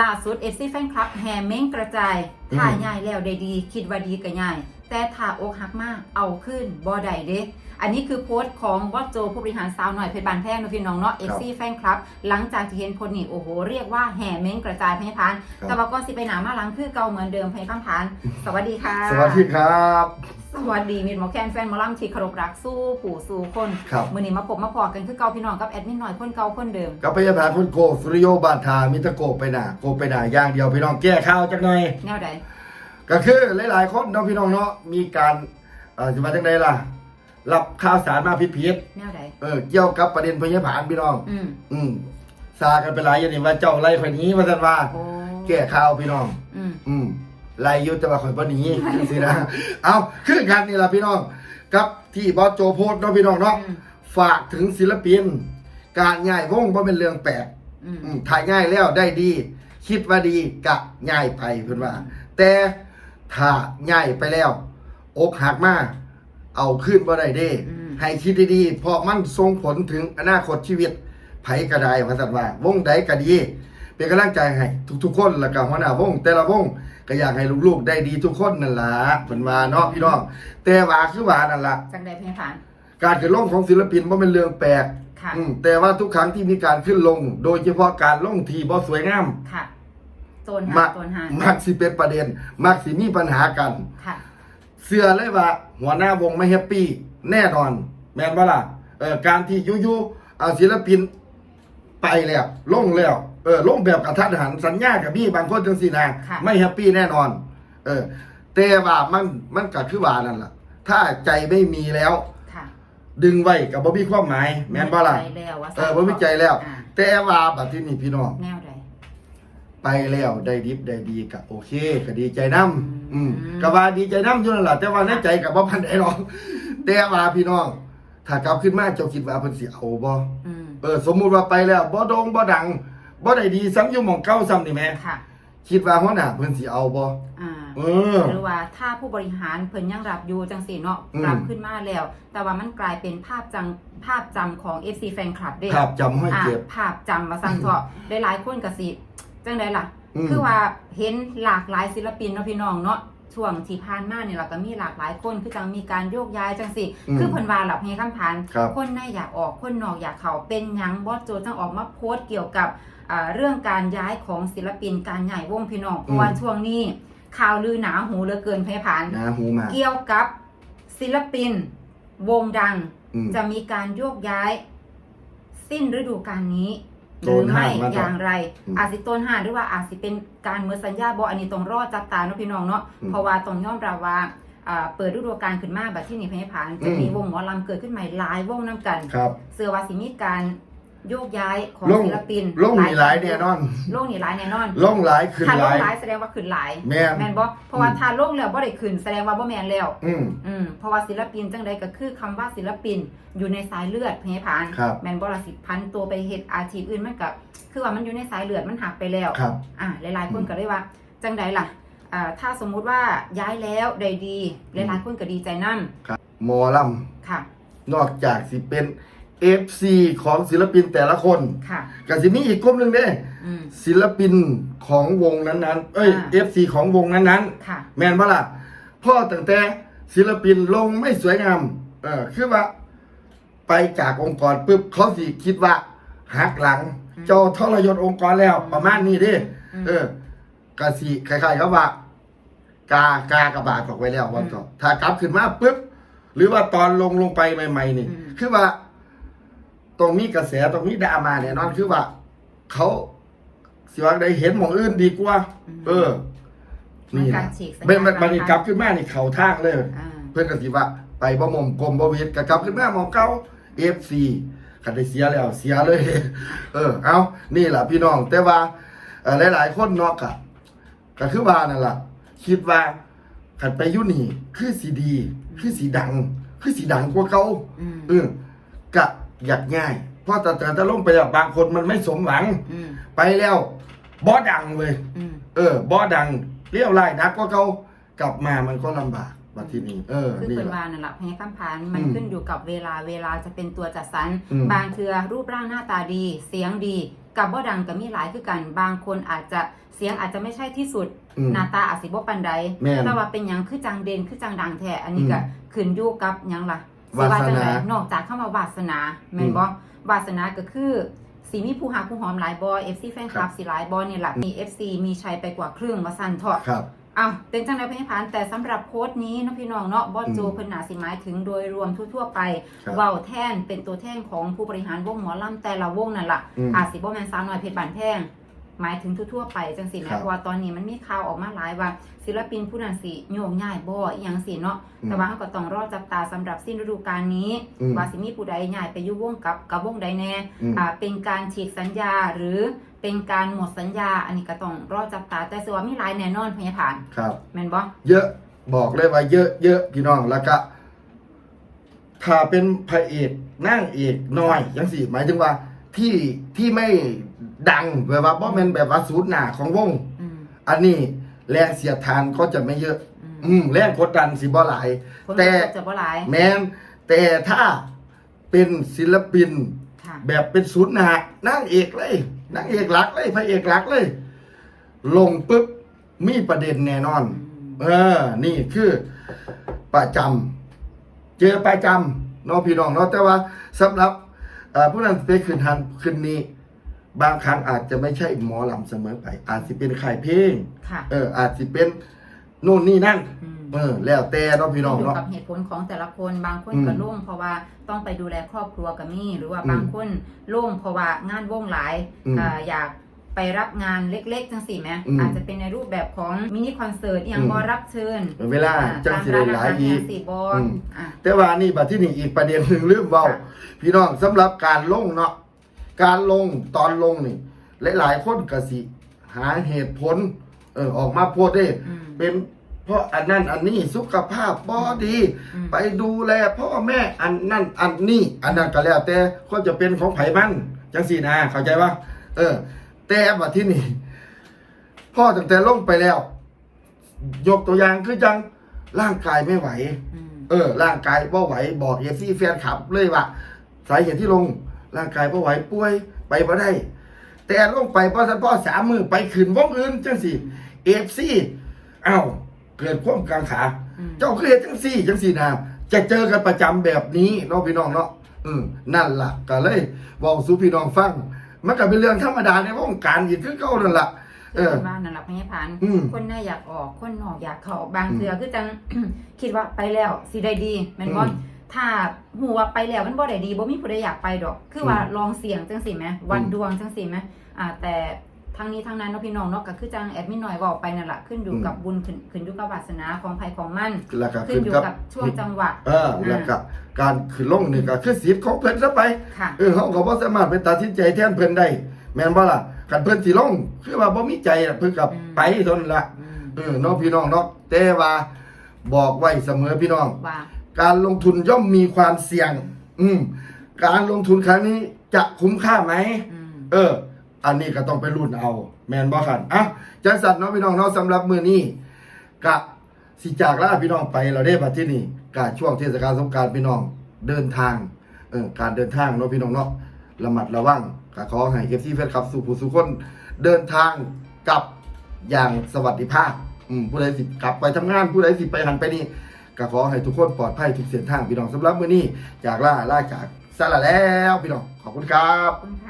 ล่าสุดเอฟซีแฟนคลับแห่เม้งกระจายอืมถ่ายใหญ่แล้วได้ดี คิดว่าดีก็ใหญ่แต่ถ้าอกหักมากเอาขึ้นบ่ได้เด้อันนี้คือโพสต์ของบอสโจผู้บริหารสาวหน่อยเพชรบานแพงนะพี่น้องเนาะเอฟซีแฟนคลับ หลังจากที่เห็นพลนี่โอ้โห เรียกว่าแห่เม้งกระจายพยทานครับแต่ว่าก็สิไปหนามาหลังคือเก่าเหมือนเดิมพยคำทาน สวัสดีค่ะ สวัสดีครับ สวัสดีมิตรหมอแคนแฟนหมอลำที่เคารพรักสู้ผู้สู้คนครับ มือนี้มาพบมาพอกันคือเก่าพี่น้องกับแอดมินหน่อยคนเก่าคนเดิม กับพยาบาลคุณโกสุริโยบาทามิตรโกไปหนาโกไปหนาอย่างเดียวพี่น้องแก้ข้าวจังหน่อย แนวใดก็คือหลายๆคนเนาะพี่น้องเนาะมีการเอ่อจะมาจังไดล่ะรับข่าวสารมาผิดแนวใดๆเออเกี่ยวกับประเด็นพยาบาลพี่น้อง อืมอืมซากันไปหลายอย่างนี้ว่าเจ้าไล่คนนี้ว่าซั่นว่าโอ้แก้ข่าวพี่น้อง อืมอืม ไล่อยุตว่าข่อยบ่หนีจังซี่นะ เอาคือกันนี่ล่ะพี่น้อง กับที่บอสโจโพสต์เนาะพี่น้องเนาะอืมฝากถึงศิลปิน การง่ายวงบ่เป็นเรื่องแปลกอืมอืมถ่ายง่ายแล้วได้ดี คิดว่าดีกะง่ายไปเพื่อนว่า แต่ถ้าง่ายไปแล้ว อกหักมาเอาขึ้นบ่ได้เด้อืมให้คิดดีๆ เพราะมันส่งผลถึงอนาคตชีวิตไผกระไดว่าสันว่าวงใดก็ดี เป็นกำลังใจให้ทุกๆคนแล้วก็หัวหน้าวงแต่ละวง ก็อยากให้ลูกๆได้ดีทุกคนนั่นล่ะเพิ่นว่าเนาะพี่น้องแต่ว่าคือว่านั่นล่ะจังใดเพยทานการขึ้นลงของศิลปินบ่เป็นเรื่องแปลกค่ะอืมแต่ว่าทุกครั้งที่มีการขึ้นลง โดยเฉพาะการลงทีบ่สวยงามค่ะโซนมัหากโซนหามักสิเป็นประเด็น มักสิมีปัญหากัน ค่ะ เสื้อเลยว่า หัวหน้าวงไม่แฮปปี้แน่นอน แม่นว่าล่ะเออการที่ยุๆเอาศิลปินไปแล้วลงแล้วเออลงแบบกระทัดหันสัญญากับพี่บางคนจังสี่นะค่ะ ไม่แฮปปี้แน่นอน เออ แต่ว่ามันมันก็คือว่านั่นล่ะ ถ้าใจไม่มีแล้ว ค่ะดึงไว้กับบ่มีความหมาย แม่นบ่ล่ะ ใจแล้วว่าเออบ่มีใจแล้ว อ่าแต่ว่าบัดที่นี่พี่น้อง แนวใด ไปแล้วได้ดิบได้ดีก็โอเคก็ดีใจน้ำอือืมมก็ว่าดีใจน้ำอยู่นั่นแหละแต่ว่าในใจกับบ่พันได้หรอกแต่ว่าพี่น้อง ถ้ากลับขึ้นมาเจ้าคิดว่าเพิ่นสิเอาบ่ อืม เออสมมุติว่าไปแล้วบ่โด่งบ่ดัง บ่ได้ดีซ้ำอยู่หม่องเก่าซ้ำนี่แหมค่ะ คิดว่าหัวหน้าเพิ่นสิเอาบ่อ่า เออ หรือว่าถ้าผู้บริหารเพิ่นยังรับอยู่จังสี่เนาะอืมกลับขึ้นมาแล้ว แต่ว่ามันกลายเป็นภาพจังภาพจำของ FC แฟนคลับเด้ภาพจำให้อ่าเจ็บ ภาพจำมาสั่นเถาะได้หลายคนก็สิจังไดล่ะ อืม คือว่าเห็นหลากหลายศิลปินเนาะพี่น้องเนาะช่วงที่ผ่านมาเนี่ยเราก็มีหลากหลายคนคือจังมีการโยกย้ายจังสิอืมคือเพิ่นว่าหลับเฮคำพานครับ คนในอยากออกคนนอกอยากเข้าเป็นหยังบอสโจจังออกมาโพสต์เกี่ยวกับอ่า เรื่องการย้ายของศิลปินการใหญ่วงพี่น้องเพราะว่าช่วงนี้ข่าวลือหนาหูเหลือเกินพยาพานหน้าหูมาเกี่ยวกับศิลปินวงดังอืมจะมีการโยกย้าย สิ้นฤดูกาลนี้หโดรืนอไม่ห้ามมาก่อนอย่างไรอืมอาจสิต้นห้านหรือว่าอาจสิเป็นการเมื่อสัญญาบออันนี้ต้องรอจับตาเนาะพี่น้องเนาะอืมเพราะว่าต้องยอมรับว่าอ่าเปิดฤดูกาลขึ้นมาแบบที่นี่พยาพานจะอืมมีวงหมอลำเกิดขึ้นใหม่หลายวงน้ำกันครับเสือว่าสิมีการ โยกย้ายของลงศิลปินลงมีหลายแน่นอนลงนี่หลายแน่นอนลงหลายขึ้นถ้าหลลางยหลายแสดงว่าขึ้นหลายแม่นแม่นบ่เพราะว่าอืมถ้าลงแล้วบ่ได้ขึ้นแสดงว่าบ่แม่นแล้ว อืมอืมเพราะว่าศิลปินจังใดก็คือคำว่าศิลปินอยู่ในสายเลือดพญพานครับแม่นบ่ละสิพันตัวไปเฮ็ดอาชีพอื่นมันก็คือว่ามันอยู่ในสายเลือดมันหักไปแล้วครับอ่าหลายๆคนอืมก็เลยว่าจังใดล่ะอ่าถ้าสมมุติว่าย้ายแล้วได้ดีหลายๆคนก็ดีใจนํหมอลำค่ะ นอกจากสิเป็น FC ของศิลปินแต่ละคนค่ะก็สิมีอีกกลุ่มหนึ่งเด้อืม ศิลปินของวงนั้นๆ เอ้ย อ่า FC ของวงนั้นค่ะ ๆ แมนบ่ล่ะพ่อตั้งแต่ศิลปินลงไม่สวยงาม เออคือว่า ไปจากองค์กรปุ๊บเขาสิคิดว่าหักหลังอืมเจ้าทรยศองค์กรแล้วประมาณนี้เด้อืม เออก็สิคล้ายๆเขาว่ากากากระบาดออกไว้แล้วว่าต่อถ้ากลับขึ้นมาปุ๊บหรือว่าตอนลงลงไปใหม่ ๆ นี่อืมคือว่า ตรงนี้กระแสตรงนี้ดราม่าเนี่ยนอนคือว่า เขาสิว่าได้เห็นหมองอื่นดีกว่า อืม เออ นี่มันกานะรฉีกสัญญาเป็นมันมันนะคะกลับขึ้นมานี่เข่าทางเลย อ่า เพื่อนก็สิว่า ไปบ่หมอมกลมบ่เวทก็กลับขึ้นมาหมองเก่า FC คันได้เสียแล้วเสียเลย เออ เอานี่แหละพี่น้อง แต่ว่าเอ่อหลาย ๆ คนเนอกอะก็คือว่านั่นล่ะ คิดว่าคันไปอยู่นี่ คือสีดี คือสีดัง คือสีดังกว่าเก่า อืม เออกะ อยากง่าย เพราะแต่แต่ถ้าลงไปแล้วบางคนมันไม่สมหวัง อืมไปแล้วบ่ดังเลย อืม เออบ่ดังเลี้ยวไล่นักกว่าเขากลับมามันก็ลำบากบัดทีนี้ เออคือนี่เป็นแหละ วานั่นแหละพญาคำพานมันอืมขึ้นอยู่กับเวลาเวลาจะเป็นตัวจัดสรรอืมบางเทือรูปร่างหน้าตาดี เสียงดี กับบ่ดังก็มีหลายคือกัน บางคนอาจจะเสียงอาจจะไม่ใช่ที่สุด อืมหน้าตาอาจสิบ่ปานใดแม่นแต่ว่าเป็นหยังคือจังเด่นคือจังดังแท้อันนี้ก็อืม ขึ้นอยู่กับหยังล่ะ วาสนาจังใดนอกจากคำว่าวาสนาแม่นบ่วาสนาก็คือสีมีผู้หักผู้หอมหลายบอ FC แฟนคลับสิหลายบอนี่แหละมี FC มีชัยไปกว่าครึ่งว่าซั่นเถาะครับอ้าวเป็นจังไดพญพานแต่สำหรับโค้ดนี้เนาะพี่น้องเนาะบอสโจอืมเพิ่นน่าสิหมายถึงโดยรวมทั่วๆไปครับเว้าแท่นเป็นตัวแท่นของผู้บริหารวงหมอลำแต่ละวงนั่นล่ะอืมอาจสิบ่แม่นสาวน้อยเพชรบานแพง หมายถึงทั่วๆไปจังสิครัแม่บเพราะว่าตอนนี้มันมีข่าวออกมาหลายว่าศิลปินผู้นั้นสิโยกย้ายบ่อีหยังสิเนาะอืมแต่ว่าเราก็ต้องรอจับตาสำหรับสิ้นฤดูกาลนี้ อืมว่าสิมีผู้ใดย้ายไปอยู่วงกับกับวงใดแน่อืม อ่าเป็นการฉีกสัญญาหรือเป็นการหมดสัญญา อันนี้ก็ต้องรอจับตาแต่สิว่ามีหลายแน่นอนพญพานครับ แม่นบ่ เยอะบอกเลยว่าเยอะเยอะพี่น้องแล้วก็ถ้าเป็นพระเอกนั่งเอกน้อยยังสิหมายถึงว่าที่ที่ไม่ ดังแบบว่าบ่แม่นแบบว่าสูตรหน้าของวง อืม อันนี้แรงเสียดทานก็จะไม่เยอะ อืม อืมแรงกดดันสิบ่หลายผลแต่กระทบจะบ่หลายแม้นแต่ถ้าเป็นศิลปิน ค่ะ แบบเป็นศูนย์หน้านั่งเอกเลยนั่งเอกหลักเลยพระเอกหลักเลย ลงปุ๊บมีประเด็นแน่นอน เออ นี่คือประจำเจอประจำเนาะพี่น้องเนาะแต่ว่าสำหรับเอ่อผู้นั้นไปขึ้นทันขึ้นนี้ บางครั้งอาจจะไม่ใช่หมอลำเสมอไป อาจจะเป็นข่ายเพลงค่ะเออ อาจจะเป็นนู่นนี่นั่น อืม เออ แล้วแต่เนาะพี่น้องอยู่เนาะ กับเหตุผลของแต่ละคนบางคนอืมก็ล่งเพราะว่าต้องไปดูแลครอบครัวกับมี่ หรือว่าอืมบางคนล่งเพราะว่างานวงหลายอืมอ่าอยากไปรับงานเล็กๆจังสี่ไหมอืม อาจจะเป็นในรูปแบบของมินิคอนเสิร์ตอย่างอืมบอรับเชิญเวลาอ่จังตามสิร้าได้นหอาลายหารอีแห่กงสี่บออืม อะ แต่ว่านี่บัดที่นี่อีกประเด็นหนึ่งลืมเว้าค่ะ พี่น้องสำหรับการลงเนาะ การลงตอนลงนี่ หลาย ๆ คนก็สิ หาเหตุผล เออออกมาโพดได้อืมเป็นเพราะอันนั้นอันนี้สุขภาพบ่ดีอืมไปดูแลพ่อแม่อันนั่นอันนี้ อันนั้นก็แล้วแต่ก็จะเป็นของไผมันจังสี่นะเข้าใจปะเออ แต่บัดที่นี่ พ่อตั้งแต่ลงไปแล้ว ยกตัวอย่างคือจังร่างกายไม่ไหวอืมเออ ร่างกายบ่ไหว บอกเอฟซีแฟนคลับเลยว่าสาเหตุที่ลง ร่างกายบ่ไหวป่วยไปบ่ได้ แต่ลงไปพอสันพ่อสามมือไปขึ้นวงอื่นจังสี่เอฟซีเอ้าเกิดความกังขาอืมเจ้าเครียดจังสี่จังสี่นะจะเจอกันประจำแบบนี้เนาะพี่น้องเนาะอืมนั่นล่ะก็เลยบอกสู่พี่น้องฟัง มันก็เป็นเรื่องธรรมดาในวงการอีกคือเก่านั่นล่ะเออบ้านนั่นแหละพญพันธ์อืมคนหน้าอยากออก คนนอกอยากเข้าบางอืมเทือคือจังคิดว่าไปแล้วสิได้ดีแม่นบ่อืม ถ้าหูว่าไปแล้วมันบ่ได้ดีบ่มีผู้ใดอยากไปดอก คือว่าอืมลองเสี่ยงจังสิแหมวัดอืมดวงจังสิแหมอ่าแต่ทั้งนี้ทั้งนั้นเนาะพี่น้องเนาะก็คือจังแอดมินหน่อยบอกไปนั่นแหละขึ้นอยู่อืมกับบุญขึ้นขึ้นอยู่กับวาสนาของภัยของมันแล้วก็ขึ้ขึ้นนอยู่กับกับช่วงจังหวะเออแล้วก็การขึ้นลงนี่ก็คือสิทธิ์ของเพิ่นซะไปค่ะเออเขาก็บ่สามารถไปตัดสินใจแทนเพิ่นได้ แม่นบ่ล่ะคันเพิ่นสิลงคือว่าบ่มีใจอะเพิ่นก็อืมไปเท่านั้นล่ะอืมเออเนาะพี่น้องเนาะแต่ว่าบอกไว้เสมอพี่น้องว่า การลงทุนย่อมมีความเสี่ยง อืม การลงทุนครั้งนี้จะคุ้มค่าไหมอืมเออ อันนี้ก็ต้องไปรุ่นเอา แมนบ่คันอะจังสัตว์เนาะพี่น้องเนาะสำหรับมื้อนี้กะสิจากลาพี่น้องไปเราได้บัดที่นี่กะช่วงเทศกาลสงกรารพี่น้องเดินทาง เออ การเดินทางเนาะพี่น้องเนาะระมัดระวังกะขอให้ FC แฟนคลับสู่ผู้สู่คนเดินทางกลับอย่างสวัสดิภาพ อืมผู้ใดสิกลับไปทำงานผู้ใดสิไปหันไปนี่ ก็ขอให้ทุกคนปลอดภัยทุกเส้นทางพี่น้องสำหรับมื้อนี้จากล่าล่าจากซะละแล้วพี่น้องขอบคุณครับค่ะ